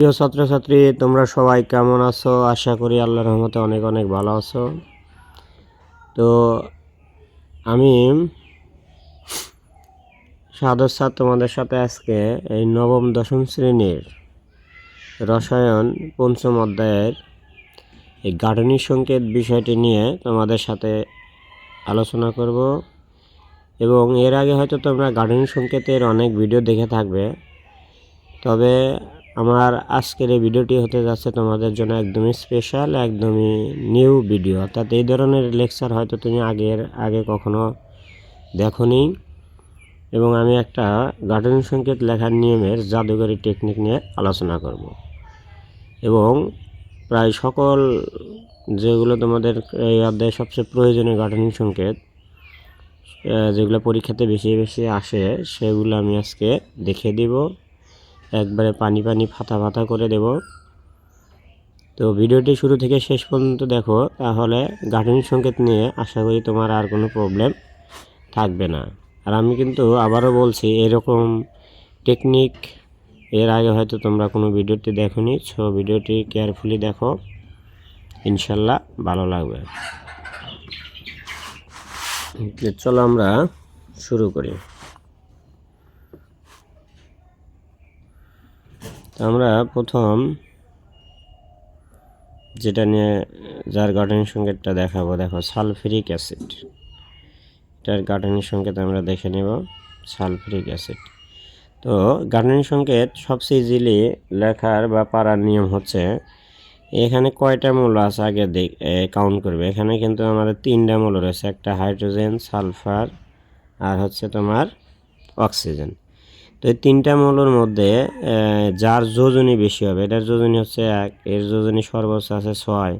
প্রিয় ছাত্রছাত্রী, তোমরা সবাই কেমন আছো? আশা করি আল্লাহর রহমতে অনেক অনেক ভালো আছো। তো আমি সাদর স্যার তোমাদের সাথে আজকে এই নবম দশম শ্রেণির রসায়ন পঞ্চম অধ্যায়ের এই গাঠনিক সংকেত বিষয়টি নিয়ে তোমাদের সাথে আলোচনা করব। এবং এর আগে হয়তো তোমরা গাঠনিক সংকেতের অনেক ভিডিও দেখে থাকবে। তবে আমার আজকের এই ভিডিওটি হতে যাচ্ছে তোমাদের জন্য একদমই স্পেশাল একদমই নিউ ভিডিও অর্থাৎ এই ধরনের লেকচার হয়তো তুমি আগের, আগে কখনো দেখোনি। এবং আমি একটা গাঠনিক সংকেত লেখার নিয়মের জাদুঘরি টেকনিক নিয়ে আলোচনা করব। এবং প্রায় সকল যেগুলো তোমাদের এই অধ্যায়ে সবচেয়ে প্রয়োজনীয় গাঠনিক সংকেত যেগুলো পরীক্ষাতে বেশি বেশি আসে, সেগুলো আমি আজকে দেখিয়ে দিব। একবারে পানি পানি ফাতা ফাতা করে দেব। তো ভিডিওটি শুরু থেকে শেষ পর্যন্ত দেখো, তাহলে গাঠনিক সংকেত নিয়ে আশা করি তোমার আর কোনো প্রবলেম থাকবে না। আর আমি কিন্তু আবারও বলছি, এরকম টেকনিক, এর আগে হয়তো তোমরা কোনো ভিডিওটি দেখোনি সো ভিডিওটি কেয়ারফুলি দেখো। ইনশাল্লাহ ভালো লাগবে। চলো আমরা শুরু করি। আমরা প্রথম যেটা নিয়ে, যার গার্ডেনিং সংকেতটা দেখাবো, দেখো, সালফিরিক অ্যাসিড। এটার গার্ডেনিং সংকেত আমরা দেখে নেব, সালফিরিক অ্যাসিড। তো গার্ডেনিং সংকেত সবচেয়ে ইজিলি লেখার বা পারার নিয়ম হচ্ছে, এখানে কয়টা মূল আছে আগে কাউন্ট করবে। এখানে কিন্তু আমাদের তিনটা মূল রয়েছে, একটা হাইড্রোজেন সালফার আর হচ্ছে তোমার অক্সিজেন তো এই তিনটা মৌলের মধ্যে যার যোজনী বেশি হবে, এটার যোজনী হচ্ছে এক, এর যোজনী সর্বোচ্চ আছে ছয়,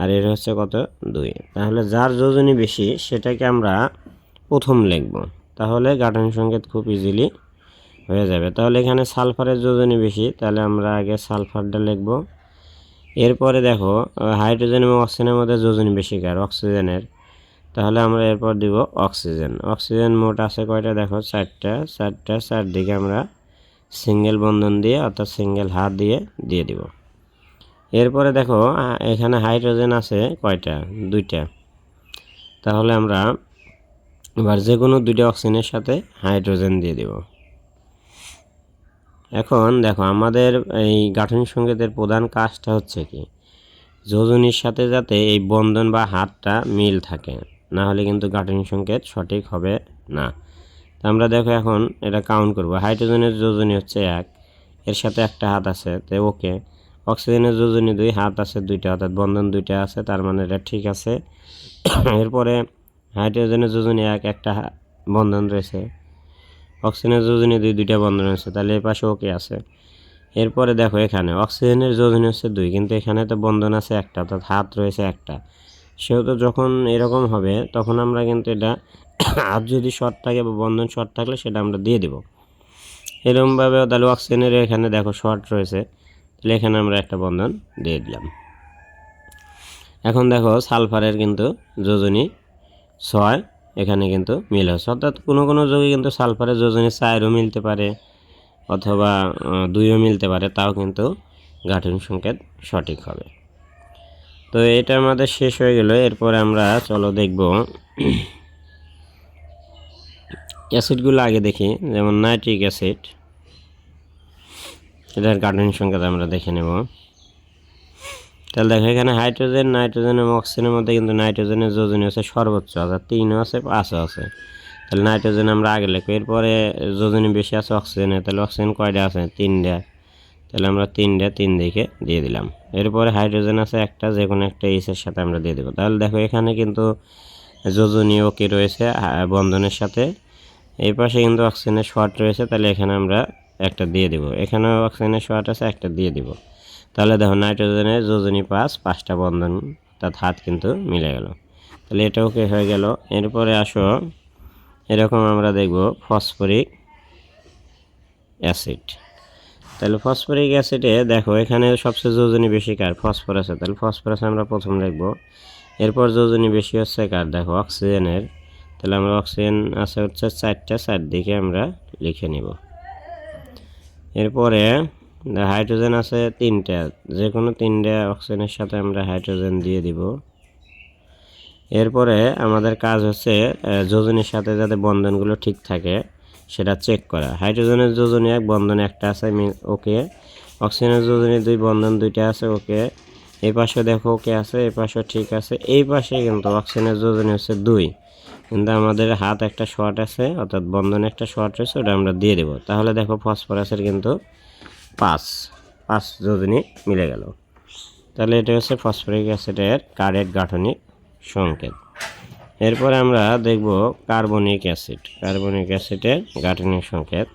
আর এর হচ্ছে কত? দুই। তাহলে যার যোজনী বেশি, সেটাকে আমরা প্রথম লিখব। তাহলে গাঠনিক সংকেত খুব ইজিলি হয়ে যাবে। তাহলে এখানে সালফারের যোজনী বেশি, তাহলে আমরা আগে সালফারটা লিখব। এরপরে দেখো, হাইড্রোজেন এবং অক্সিজেনের মধ্যে যোজনী বেশি কার? অক্সিজেনের। তাহলে আমরা এরপর দিব অক্সিজেন। অক্সিজেন মোট আছে কয়টা? দেখো, চারটা। চারটা চারদিকে আমরা সিঙ্গেল বন্ধন দিয়ে অর্থাৎ সিঙ্গেল হাত দিয়ে দিয়ে দিব। এরপরে দেখো এখানে হাইড্রোজেন আছে কয়টা? দুইটা। তাহলে আমরা এবার যে কোনো দুইটা অক্সিজেনের সাথে হাইড্রোজেন দিয়ে দিব। এখন দেখো, আমাদের এই গাঠনিক সংকেতের প্রধান কাজটা হচ্ছে কি? যোজনীর সাথে যাতে এই বন্ধন বা হাতটা মিল থাকে। না হলে কিন্তু গাঠনিক সংকেত সঠিক হবে না। তো আমরা দেখো এখন এটা কাউন্ট করব। হাইড্রোজেনের যোজনী হচ্ছে এক, এর সাথে একটা হাত আছে, তো ওকে। অক্সিজেনের যোজনী দুই, হাত আছে দুইটা, অর্থাৎ বন্ধন দুইটা আছে, তার মানে এটা ঠিক আছে। এরপরে হাইড্রোজেনের যোজনী এক, একটা বন্ধন রয়েছে। অক্সিজেনের যোজনী দুই, দুইটা বন্ধন রয়েছে, তাহলে এই পাশে ওকে আছে। এরপরে দেখো এখানে, অক্সিজেনের যোজনী হচ্ছে দুই, কিন্তু এখানে তো বন্ধন আছে একটা, অর্থাৎ হাত রয়েছে একটা। সেহেতু যখন এরকম হবে, তখন আমরা কিন্তু এটা আর যদি শর্ট থাকে বা বন্ধন শর্ট থাকলে সেটা আমরা দিয়ে দেব। এরকমভাবে তাহলে অক্সিজেনের এখানে দেখো শর্ট রয়েছে, তাহলে এখানে আমরা একটা বন্ধন দিয়ে দিলাম। এখন দেখো সালফারের কিন্তু যোজনী ছয়, এখানে কিন্তু মিল হচ্ছে অর্থাৎ কোনো কোনো যোগে কিন্তু সালফারের যোজনী চারও মিলতে পারে, অথবা দুইও মিলতে পারে, তাও কিন্তু গাঠনিক সংকেত সঠিক হবে। তো এটা আমাদের শেষ হয়ে গেল, এরপরে আমরা চলো দেখব। অ্যাসিডগুলো আগে দেখি, যেমন নাইট্রিক অ্যাসিড, এটার গাঠনিক সংকেত আমরা দেখে নেব। তাহলে দেখো, এখানে হাইড্রোজেন, নাইট্রোজেন এবং অক্সিজেনের মধ্যে কিন্তু নাইট্রোজেনের যোজনী আছে সর্বোচ্চ, অর্থাৎ তিনও আছে, পাঁচও আছে। তাহলে নাইট্রোজেন আমরা আগে লিখব, এরপরে যোজনী বেশি আছে অক্সিজেনের, তাহলে অক্সিজেন কয়টা আছে? তিনটা। তাহলে আমরা তিনটা, তিন দিকে দিয়ে দিলাম। এরপরে হাইড্রোজেন আছে একটা যে কোনো একটা ইসের সাথে আমরা দিয়ে দেবো। তাহলে দেখো এখানে কিন্তু যোজনী ওকে রয়েছে? বন্ধনের সাথে। এই পাশে কিন্তু অক্সিজেনের শর্ট রয়েছে, তাহলে এখানে আমরা একটা দিয়ে দিব। এখানেও অক্সিজেনের শর্ট আছে, একটা দিয়ে দিব। তাহলে দেখো নাইট্রোজেনের যোজনী পাঁচ, পাঁচটা বন্ধন, তার হাত কিন্তু মিলে গেল। তাহলে এটা ওকে হয়ে গেল? এরপরে আসো, এরকম আমরা দেখব ফসফরিক অ্যাসিড তাহলে ফসফরিক অ্যাসিডে দেখো, এখানে সবচেয়ে যোজনী বেশি কার? ফসফরাস তাহলে ফসফরাস আমরা প্রথম লিখব। এরপর যোজনী বেশি হচ্ছে কার? দেখো, অক্সিজেনের। তাহলে আমরা অক্সিজেন আছে হচ্ছে চারটা, চারদিকে আমরা লিখে নিব। এরপরে হাইড্রোজেন আছে তিনটা। যে কোনো তিনটা অক্সিজেনের সাথে আমরা হাইড্রোজেন দিয়ে দিব। এরপরে আমাদের কাজ হচ্ছে যোজনীর সাথে যাতে বন্ধনগুলো ঠিক থাকে। সেটা চেক করা। হাইড্রোজেনের যোজনী এক, বন্ধন একটা আছে ওকে, অক্সিজেনের যোজনী দুই, বন্ধন দুইটা আছে, ওকে। এই পাশে দেখো ওকে আছে, এই পাশে ঠিক আছে। এই পাশে কিন্তু অক্সিজেনের যোজনী হচ্ছে দুই। কিন্তু আমাদের হাত একটা শর্ট আছে, অর্থাৎ বন্ধনে একটা শর্ট রয়েছে, ওটা আমরা দিয়ে দেবো। তাহলে দেখো ফসফরাসের কিন্তু পাঁচ পাঁচ যোজনী মিলে গেল। তাহলে এটা হচ্ছে ফসফরিক অ্যাসিডের কার্ডের গাঠনিক সংকেত। এরপরে আমরা দেখব কার্বনিক অ্যাসিড। কার্বনিক অ্যাসিডের গাঠনিক সংকেত।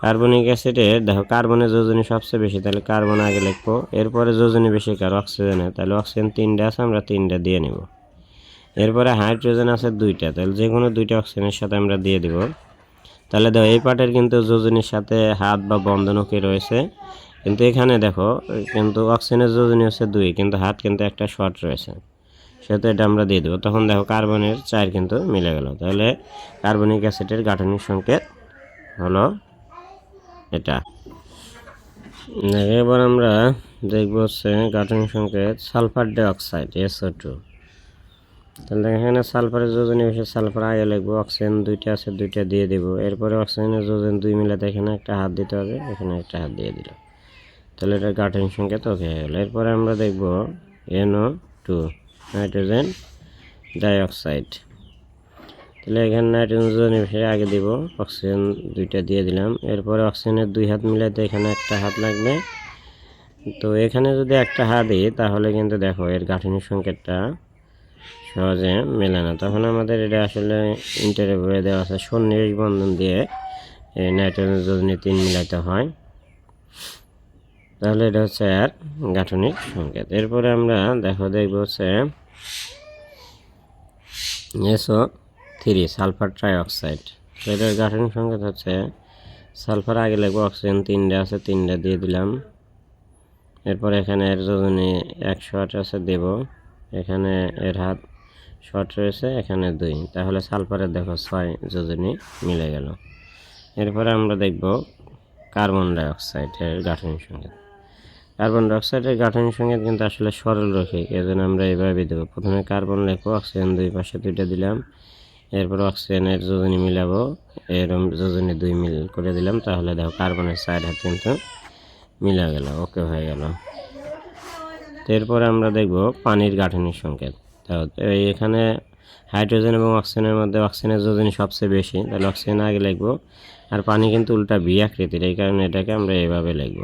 কার্বনিক অ্যাসিডের দেখো, কার্বনের যোজনী সবচেয়ে বেশি, তাহলে কার্বন আগে লিখব। এরপরে যোজনী বেশি কার অক্সিজেনে, তাহলে অক্সিজেন তিনটা আছে, আমরা তিনটা দিয়ে নিব। এরপরে হাইড্রোজেন আছে দুইটা, তাহলে যে কোনো দুইটা অক্সিজেনের সাথে আমরা দিয়ে দিব। তাহলে দেখো, এই পাটের কিন্তু যোজনীর সাথে হাত বা বন্ধনকে রয়েছে? কিন্তু এখানে দেখো, কিন্তু অক্সিজেনের যোজনী হচ্ছে দুই, কিন্তু হাত কিন্তু একটা শর্ট রয়েছে। সেহেতু এটা আমরা দিয়ে দেবো। তখন দেখো কার্বনের চার কিন্তু মিলে গেল। তাহলে কার্বনিক অ্যাসিডের গাঠনিক সংকেত হলো এটা। এবার আমরা দেখব হচ্ছে গাঠনিক সংকেত সালফার ডাইঅক্সাইড, এসও টু। তাহলে এখানে সালফারের যোজনী বেশি সালফার আগে লিখব, অক্সিজেন দুইটা আছে, দুইটা দিয়ে দেব। এরপরে অক্সিজেনের যোজন দুই মিলাতে এখানে একটা হাত দিতে হবে, এখানে একটা হাত দিয়ে দিল। তাহলে এটা গাঠনিক সংকেত ওকে হয়ে গেল। এরপরে আমরা দেখব এনও টু। Nitrogen dioxide. তাহলে এখানে নাইট্রোজেন বেশি আগে দিব, অক্সিজেন দুইটা দিয়ে দিলাম। এরপরে অক্সিজেনের দুই হাত মিলাতে এখানে একটা হাত লাগবে। তো এখানে যদি একটা হাত দিই, তাহলে কিন্তু দেখো এর গাঠনিক সংকেতটা সহজে মেলে না। তখন আমাদের এটা আসলে ইন্টারভিউ দেওয়া আছে সন্নিবেশ বন্ধন দিয়ে এই নাইট্রোজেন তিন মিলাতে হয়। তাহলে এটা হচ্ছে আর গাঠনিক সংকেত। এরপরে আমরা দেখো, দেখব হচ্ছে এসো থ্রি, সালফার ট্রাইঅক্সাইড। তো এটার গাঠনিক সংকেত হচ্ছে, সালফার আগে লাগবে অক্সিজেন তিনটে আছে, তিনটে দিয়ে দিলাম। এরপর এখানে এর যোজনী এক শট আছে দেব। এখানে এর হাত শর্ট রয়েছে, এখানে দুই। তাহলে সালফারের দেখো ছয় যোজনী মিলে গেল। এরপরে আমরা দেখব কার্বন ডাইঅক্সাইডের গাঠনিক সংকেত। কার্বন ডাইঅক্সাইডের গাঠনিক সংকেত কিন্তু আসলে সরল রৈখিক এই জন্য আমরা এইভাবে দেবো। প্রথমে কার্বন লেখো অক্সিজেন দুই পাশে দুইটা দিলাম। এরপর অক্সিজেনের যোজনী মিলাবো। এরম যোজনী দুই মিল করে দিলাম, তাহলে দেখো কার্বনের সাইড হাত কিন্তু মিলা গেল ওকে হয়ে গেল। এরপরে আমরা দেখব পানির গাঠনিক সংকেত। এখানে হাইড্রোজেন এবং অক্সিজেনের মধ্যে অক্সিজেনের যোজনী সবচেয়ে বেশি। তাহলে অক্সিজেন আগে লিখব, আর পানি কিন্তু উল্টা বি আকৃতির, এই কারণে এটাকে আমরা এইভাবে লিখব।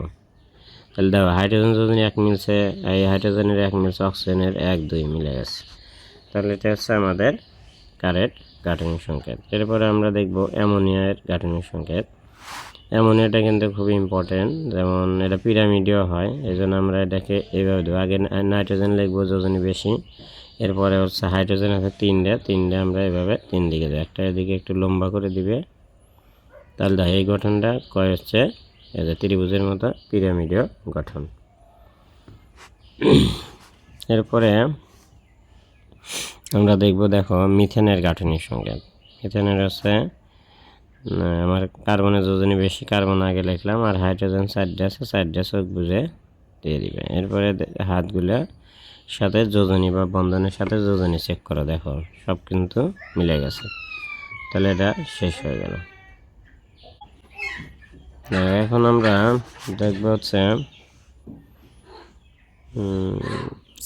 তাহলে দেখো হাইড্রোজেন যোজনী এক মিলছে, এই হাইড্রোজেনের এক মিলছে অক্সিজেনের এক, দুই মিলে গেছে। তাহলে এটা হচ্ছে আমাদের কারেক্ট গাঠনিক সংকেত। এরপরে আমরা দেখব অ্যামোনিয়ার গাঠনিক সংকেত। অ্যামোনিয়াটা কিন্তু খুবই ইম্পর্টেন্ট যেমন এটা পিরামিডেও হয় এই জন্য আমরা এটাকে এইভাবে দেবো। আগে নাইট্রোজেন লিখব যোজনী বেশি, এরপরে হচ্ছে হাইড্রোজেন আছে তিনটে তিনটে আমরা এভাবে তিন দিকে দেবো। একটা এদিকে একটু লম্বা করে দিবে। তাহলে এই গঠনটা কয় হচ্ছে? যে ত্রিভুজের মতো পিরামিডীয় গঠন। এরপরে আমরা দেখব, দেখো, মিথেনের গাঠনিক সংকেত মিথেনের হচ্ছে আমার কার্বনের যোজনী বেশি কার্বন আগে লিখলাম, আর হাইড্রোজেন সাইডে আছে, সাইডে চোখ বুঝে দিয়ে দিবে। এরপরে হাতগুলো সাথে যোজনী বা বন্ধনের সাথে যোজনী চেক করো, দেখো, সব কিন্তু মিলে গেছে। তাহলে এটা শেষ হয়ে গেল। এখন আমরা দেখব হচ্ছে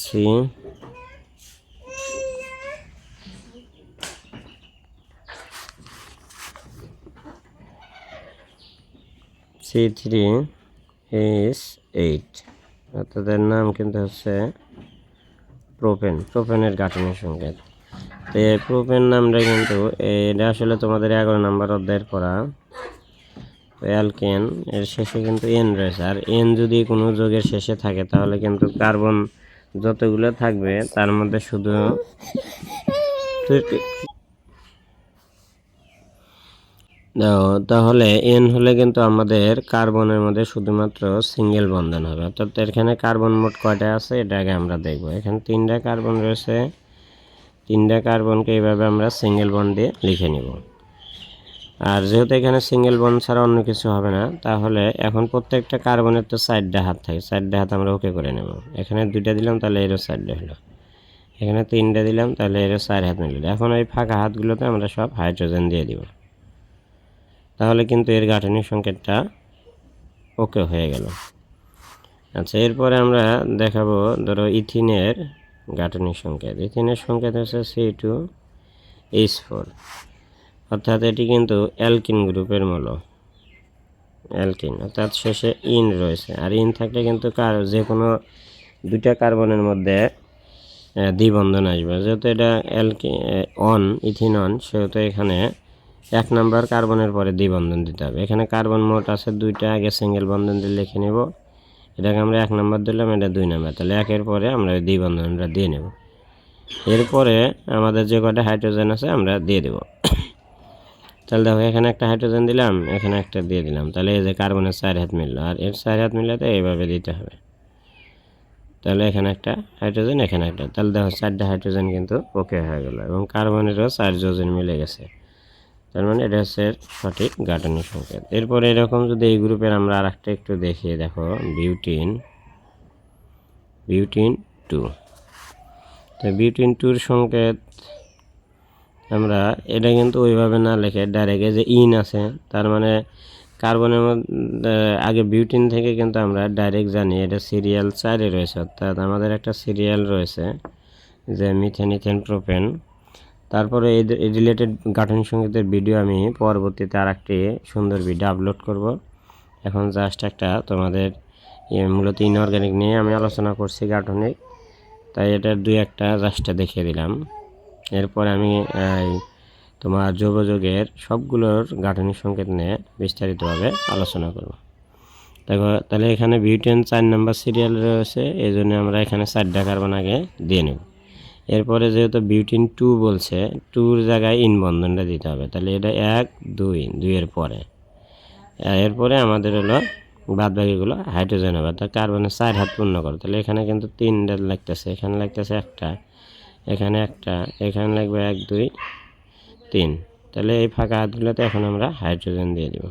C C three S eight. এর নাম কিন্তু হচ্ছে প্রোপেন, প্রোপেনের গাঠনিক সংকেত। তো এই প্রোপেন নামটা কিন্তু, এটা আসলে তোমাদের এগারো নাম্বার অধ্যায়ের পড়া। অ্যালকেন এর শেষে কিন্তু এন রয়েছে। আর এন যদি কোনো যোগের শেষে থাকে, তাহলে কিন্তু কার্বন যতগুলো থাকবে, তার মধ্যে শুধু তাহলে এন হলে কিন্তু আমাদের কার্বনের মধ্যে শুধুমাত্র সিঙ্গেল বন্ধন হবে। অর্থাৎ এখানে কার্বন মোট কয়টা আছে এটা আগে আমরা দেখব। এখানে তিনটা কার্বন রয়েছে। তিনটা কার্বনকে এইভাবে আমরা সিঙ্গেল বন্ড দিয়ে লিখে নিব। আর যেহেতু এখানে সিঙ্গেল বন্ড ছাড়া অন্য কিছু হবে না, তাহলে এখন প্রত্যেকটা কার্বনের তো সাইডটা হাত থাকে। সাইডটা হাত আমরা ওকে করে নেব। এখানে দুইটা দিলাম, তাহলে এরও সাইডটা হলো। এখানে তিনটা দিলাম, তাহলে এরও চার হাত মিলল এখন এই ফাঁকা হাতগুলোতে আমরা সব হাইড্রোজেন দিয়ে দিব। তাহলে কিন্তু এর গাঠনিক সংকেতটা ওকে হয়ে গেল। আচ্ছা এরপরে আমরা দেখাবো, ধরো ইথিনের গাঠনিক সংকেত। ইথিনের সংকেত হচ্ছে সি টু এইচ ফোর অর্থাৎ এটি কিন্তু অ্যালকিন গ্রুপের মূল। অ্যালকিন, অর্থাৎ শেষে ইন রয়েছে। আর ইন থাকলে কিন্তু কার যে কোনো দুইটা কার্বনের মধ্যে দ্বিবন্ধন আসবে। যেহেতু এটা অ্যালকি অন, ইথিন অন, সেহেতু এখানে এক নাম্বার কার্বনের পরে দ্বিবন্ধন দিতে হবে। এখানে কার্বন মোট আছে দুইটা, আগে সিঙ্গেল বন্ধন দিয়ে লিখে নেব। এটাকে আমরা এক নাম্বার দিলাম, এটা দুই নাম্বার। তাহলে একের পরে আমরা ওই দ্বিবন্ধনটা দিয়ে নেব। এরপরে আমাদের যে কটা হাইড্রোজেন আছে, আমরা দিয়ে দেব। তাহলে দেখো, এখানে একটা হাইড্রোজেন দিলাম, এখানে একটা দিয়ে দিলাম। তাহলে এই যে কার্বনের চার হাত মিললো, আর এর চার হাত মিলাতে এইভাবে দিতে হবে। তাহলে এখানে একটা হাইড্রোজেন এখানে একটা। তাহলে দেখো, চারটা হাইড্রোজেন কিন্তু ওকে হয়ে গেল, এবং কার্বনেরও চার যোজন মিলে গেছে। তার মানে এটা হচ্ছে সঠিক গাঠনিক সংকেত। এরপরে এরকম যদি এই গ্রুপের আমরা আর একটা একটু দেখিয়ে দেখো বিউটিন বিউটিন টু তো বিউটিন টুর সংকেত আমরা এটা কিন্তু ওইভাবে না লেখে ডাইরেক্ট যে ইন আছে, তার মানে কার্বনের মধ্যে আগে বিউটিন থেকে কিন্তু আমরা ডাইরেক্ট জানি, এটা সিরিয়াল চারে রয়েছে, অর্থাৎ আমাদের একটা সিরিয়াল রয়েছে, যে মিথেন ইথেন প্রোপেন তারপরে এই রিলেটেড গাঠনিক সঙ্গীতের ভিডিও আমি পরবর্তীতে আর একটি সুন্দর ভিডিও আপলোড করব। এখন জাস্ট একটা তোমাদের মূলত ইনঅর্গ্যানিক নিয়ে আমি আলোচনা করছি গাঠনিক তাই এটার দুই একটা জাস্টটা দেখিয়ে দিলাম। এরপর আমি তোমার যোগযোগের সবগুলোর গাঠনিক সংকেত নিয়ে বিস্তারিতভাবে আলোচনা করব। দেখো, তাহলে এখানে বিউটেন চার নাম্বার সিরিয়াল রয়েছে, এই জন্য আমরা এখানে চারটা কার্বন আগে দিয়ে নেব। এরপরে যেহেতু বিউটিন টু বলছে টুর জায়গায় ইন বন্ধনটা দিতে হবে, তাহলে এটা এক, দুই, দুইয়ের পরে। এরপরে আমাদের হলো বাদ বাকিগুলো হাইড্রোজেন হবে, অর্থাৎ কার্বনের চার হাত পূর্ণ করো, তাহলে এখানে কিন্তু তিনটা লাগতেছে, এখানে লাগতেছে একটা। এখানে একটা, এখানে লাগবে এক, দুই, তিন। তাহলে এই ফাঁকা হাতগুলোতে এখন আমরা হাইড্রোজেন দিয়ে দিব।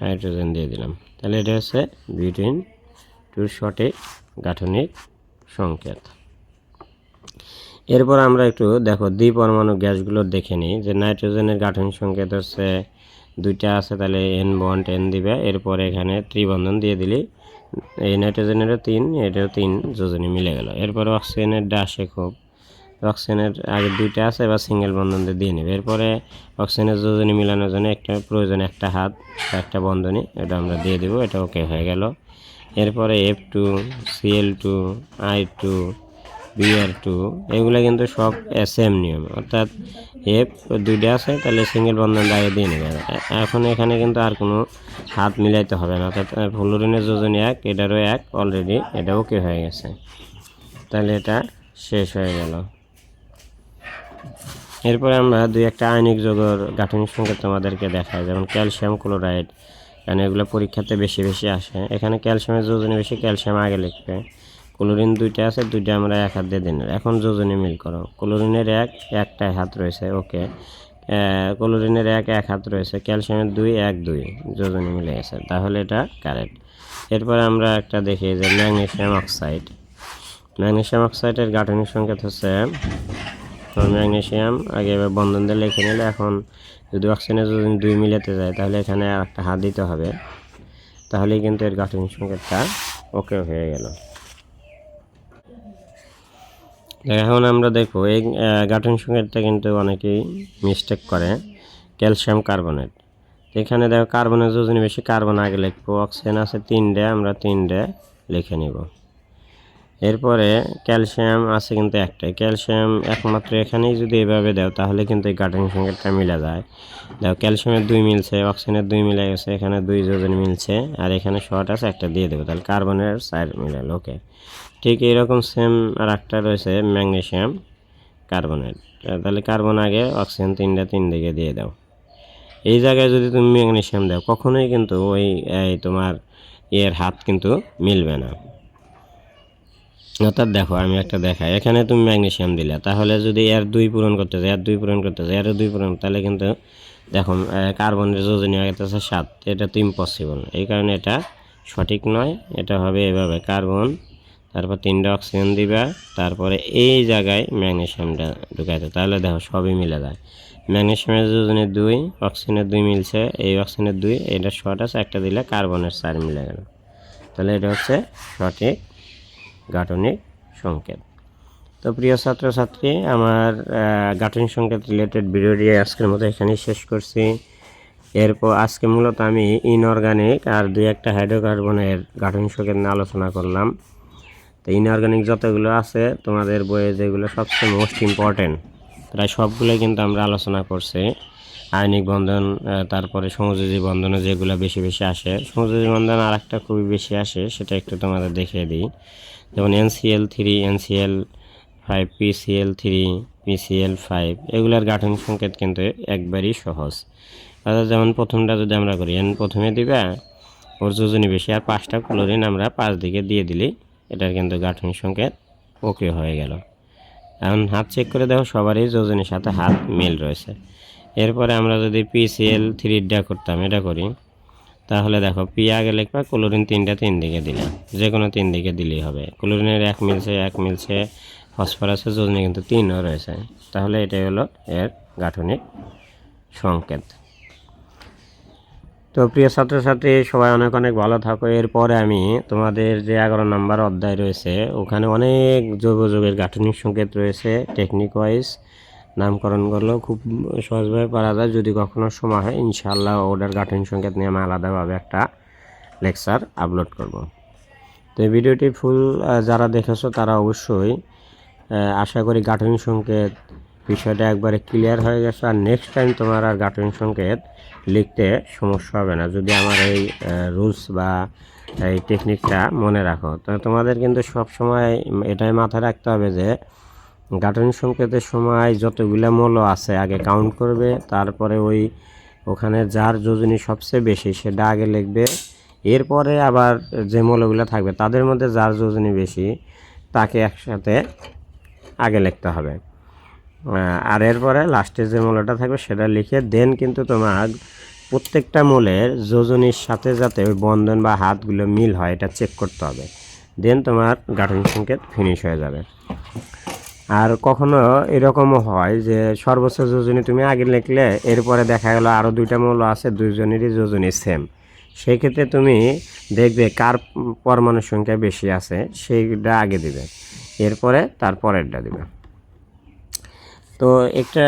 হাইড্রোজেন দিয়ে দিলাম। তাহলে এটা হচ্ছে বিউটিন টুর সঠিক গাঠনিক সংকেত। এরপর আমরা একটু দেখো দ্বিপরমাণু গ্যাসগুলো দেখে নিই। যে নাইট্রোজেনের গাঠনিক সংকেত হচ্ছে দুইটা আছে, তাহলে এন বন্ড এন দিবে। এরপর এখানে ত্রিবন্ধন দিয়ে দিলি। এই নাইট্রোজেনেরও তিন এটাও তিন যোজনী মিলে গেল। এরপর অক্সিজেনের ডাসে খুব। অক্সিজেনের আগে দুইটা আছে, এবার সিঙ্গেল বন্ধন দিয়ে নেবে। এরপরে অক্সিজেনের যোজনী মিলানোর জন্য একটা প্রয়োজন, একটা হাত বা একটা বন্ধনী, এটা আমরা দিয়ে দেবো, এটা ওকে হয়ে গেল। এরপরে F two C L two I two B R two এগুলো কিন্তু সব সেম নিয়ম। অর্থাৎ এফ দুইটা আছে, তাহলে সিঙ্গেল বন্ধন আগে দিয়ে নেবে। এখন এখানে কিন্তু আর কোনো হাত মিলাইতে হবে না। অর্থাৎ ফ্লোরিনের যোজনী এক, এটারও এক অলরেডি এটা ওকে হয়ে গেছে। তাহলে এটা শেষ হয়ে গেল। এরপরে আমরা দুই একটা আয়নিক যৌগর গাঠনিক সংকেত তোমাদেরকে দেখাই, যেমন ক্যালসিয়াম ক্লোরাইড। কারণ এগুলো পরীক্ষাতে বেশি বেশি আসে। এখানে ক্যালসিয়ামের যোজনী বেশি ক্যালসিয়াম আগে লিখবে। ক্লোরিন দুইটা আছে, দুইটা আমরা এক হাত দিয়ে দিন এখন যোজনী মিল করো। ক্লোরিনের এক, একটাই হাত রয়েছে, ওকে। ক্লোরিনের এক এক হাত রয়েছে, ক্যালসিয়ামের দুই, এক, দুই। যোজনী মিলে গেছে। তাহলে এটা কারেক্ট। এরপরে আমরা একটা দেখি যে ম্যাগনেশিয়াম অক্সাইড। ম্যাগনেশিয়াম অক্সাইডের গাঠনিক সংকেত হচ্ছে ম্যাগনেশিয়াম, আগে এবার বন্ধন দিয়ে লিখে নিলে এখন যদি অক্সিজেনের যদি দুই মিলাতে যায়, তাহলে এখানে একটা হাত দিতে হবে। তাহলেই কিন্তু এর গাঠনিক সংকেতটা ওকে হয়ে গেল। এখন আমরা দেখব, এই গাঠন সংকেতটা কিন্তু অনেকেই মিস্টেক করে। ক্যালসিয়াম কার্বনেট এখানে দেখো কার্বনের যোজনী বেশি কার্বন আগে লিখব অক্সিজেন আছে তিনটে, আমরা তিনটে লিখে নিব। এরপরে ক্যালসিয়াম আছে কিন্তু একটাই। ক্যালসিয়াম একমাত্র এখানেই যদি এভাবে দাও, তাহলে কিন্তু এই গাঠনিক সংকেতটা মিলে যায়। দেখো ক্যালসিয়ামের দুই মিলছে অক্সিজেনের দুই মিলে গেছে, এখানে দুই যোজন মিলছে, আর এখানে শর্ট আছে, একটা দিয়ে দেবো। তাহলে কার্বনের চার মিলাল ওকে ঠিক এইরকম সেম আর একটা রয়েছে ম্যাগনেশিয়াম কার্বনেট তাহলে কার্বন আগে অক্সিজেন তিনটা তিন দিকে দিয়ে দাও। এই জায়গায় যদি তুমি ম্যাগনেশিয়াম দাও, কখনোই কিন্তু ওই তোমার ইয়ের হাত কিন্তু মিলবে না। অর্থাৎ দেখো, আমি একটা দেখাই। এখানে তুমি ম্যাগনেশিয়াম দিলে, তাহলে যদি এর দুই পূরণ করতে চাই এর দুই পূরণ করতে চাই এর দুই পূরণ, তাহলে কিন্তু দেখো কার্বনের যোজনী হয়ে গেছে সাত। এটা তো ইম্পসিবল এই কারণে এটা সঠিক নয়। এটা হবে এভাবে কার্বন তারপর তিনটা অক্সিজেন দিবা, তারপরে এই জায়গায় ম্যাগনেসিয়ামটা ঢুকাইতে তাহলে দেখো সবই মিলে যায়। ম্যাগনেসিয়ামের যোজনের দুই অক্সিজেনের দুই মিলছে। এই অক্সিজেনের দুই এটা শর্ট আছে, একটা দিলে কার্বনের চার মিলে গেল। তাহলে এটা হচ্ছে সঠিক গাঠনিক সংকেত। তো প্রিয় ছাত্রছাত্রী, আমার গাঠনিক সংকেত রিলেটেড ভিডিওটি আজকের মতো এখানেই শেষ করছি। এরপর আজকে মূলত আমি ইনঅর্গানিক আর দুই একটা হাইড্রোকার্বনের গাঠনিক সংকেত নিয়ে আলোচনা করলাম। তো ইনঅর্গানিক যতগুলো আছে, তোমাদের বইয়ে যেগুলো সবচেয়ে মোস্ট ইম্পর্টেন্ট প্রায় সবগুলোই কিন্তু আমরা আলোচনা করছি। আয়নিক বন্ধন তারপরে সংযোজী বন্ধনে যেগুলো বেশি বেশি আসে। সংযোজী বন্ধন আর একটা খুবই বেশি আসে, সেটা একটু তোমাদের দেখিয়ে দিই। যেমন N C L three N C L five P C L three P C L five এগুলোর গাঠনিক সংকেত কিন্তু একবারই সহজ। অর্থাৎ যেমন প্রথমটা যদি আমরা করি এন প্রথমে দিবা, ওর যোজনী বেশি, আর পাঁচটা ক্লোরিন আমরা পাঁচ দিকে দিয়ে দিলেই এটার কিন্তু গাঠনিক সংকেত ওকে হয়ে গেল। এখন হাত চেক করে দেখো সবারই যোজনের সাথে হাত মিল রয়েছে। এরপরে আমরা যদি পিসিএল থ্রিটা করতাম, এটা করি। তাহলে দেখো পি আগে লিখবা ক্লোরিন তিনটা তিন দিকে দিলাম। যে কোনো তিন দিকে দিলেই হবে। ক্লোরিনের এক মিলছে এক মিলছে ফসফরাসের যোজনী কিন্তু তিনও রয়েছে। তাহলে এটাই হলো এর গাঠনিক সংকেত। তো প্রিয় ছাত্রছাত্রী, সবাই অনেক অনেক ভালো থাকো। এরপরে আমি তোমাদের যে এগারো নম্বর অধ্যায় রয়েছে, ওখানে অনেক জৈব যুগের গাঠনিক সংকেত রয়েছে। টেকনিক ওয়াইজ নামকরণগুলো খুব সহজভাবে পারা যায়। যদি কখনো সময় হয় ইনশাল্লাহ ওটার গাঠনিক সংকেত নিয়ে আমি আলাদাভাবে একটা লেকচার আপলোড করব। তো এই ভিডিওটি ফুল যারা দেখেছ তারা অবশ্যই আশা করি গাঠনিক সংকেত বিষয়টা একবারে ক্লিয়ার হয়ে গেছে আর নেক্সট টাইম তোমার আর গাঠনিক সংকেত লিখতে সমস্যা হবে না। যদি আমার এই রুলস বা এই টেকনিকটা মনে রাখো, তো তোমাদের কিন্তু সব সময় এটাই মাথায় রাখতে হবে যে গাঠনিক সংকেতের সময় যতগুলো মূল্য আছে আগে কাউন্ট করবে, তারপরে ওই ওখানে যার যোজনী সবচেয়ে বেশি সেটা আগে লিখবে। এরপরে আবার যে মূল্যগুলো থাকবে তাদের মধ্যে যার যোজনী বেশি তাকে একসাথে আগে লিখতে হবে। আর এরপরে লাস্টে যে মূল্যটা থাকবে সেটা লিখে দেন কিন্তু তোমার প্রত্যেকটা মূলের যোজনীর সাথে যাতে ওই বন্ধন বা হাতগুলো মিল হয়, এটা চেক করতে হবে। দেন তোমার গাঠনিক সংকেত ফিনিশ হয়ে যাবে। আর কখনো এরকমও হয় যে সর্বোচ্চ যোজনী তুমি আগে লিখলে এরপরে দেখা গেলো আরও দুইটা মূল্য আছে, দুইজনেরই যোজনী সেম সেই ক্ষেত্রে তুমি দেখবে কার পরমাণুর সংখ্যা বেশি আছে, সেইটা আগে দিবে। এরপরে তারপরেরটা দিবে। তো একটা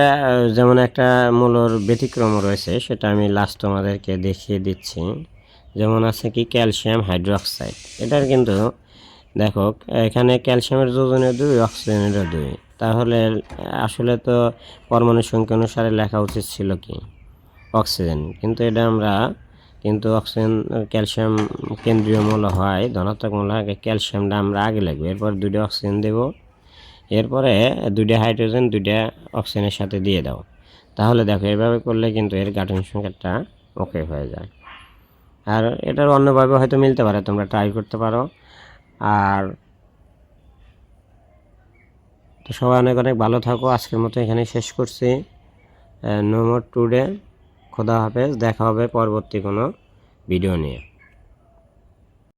যেমন একটা মূলর ব্যতিক্রম রয়েছে, সেটা আমি লাস্ট তোমাদেরকে দেখিয়ে দিচ্ছি। যেমন আছে কি ক্যালসিয়াম হাইড্রোক্সাইড এটার কিন্তু, দেখো, এখানে ক্যালসিয়ামের যোজনে দুই অক্সিজেনেরও দুই। তাহলে, আসলে তো পরমাণুর সংখ্যা অনুসারে লেখা উচিত ছিল কি? অক্সিজেন কিন্তু এটা আমরা, কিন্তু অক্সিজেন ক্যালসিয়াম কেন্দ্রীয় মূল হয়, ধনাত্মক মূল হয় ক্যালসিয়ামটা আমরা আগে লাগবে এরপর দুইটা অক্সিজেন দেবো। এরপরে দুইটা হাইড্রোজেন, দুইটা অক্সিজেনের সাথে দিয়ে দাও। তাহলে দেখো, এভাবে করলে কিন্তু এর গাঠনিক সংখ্যাটা ওকে হয়ে যায়। আর এটার অন্যভাবে হয়তো মিলতে পারে, তোমরা ট্রাই করতে পারো। আর তো সবাই অনেক অনেক ভালো থাকো। আজকের মতো এখানে শেষ করছি। নো মোর টুডে খোদা হাফেজ। দেখা হবে পরবর্তী কোনো ভিডিও নিয়ে।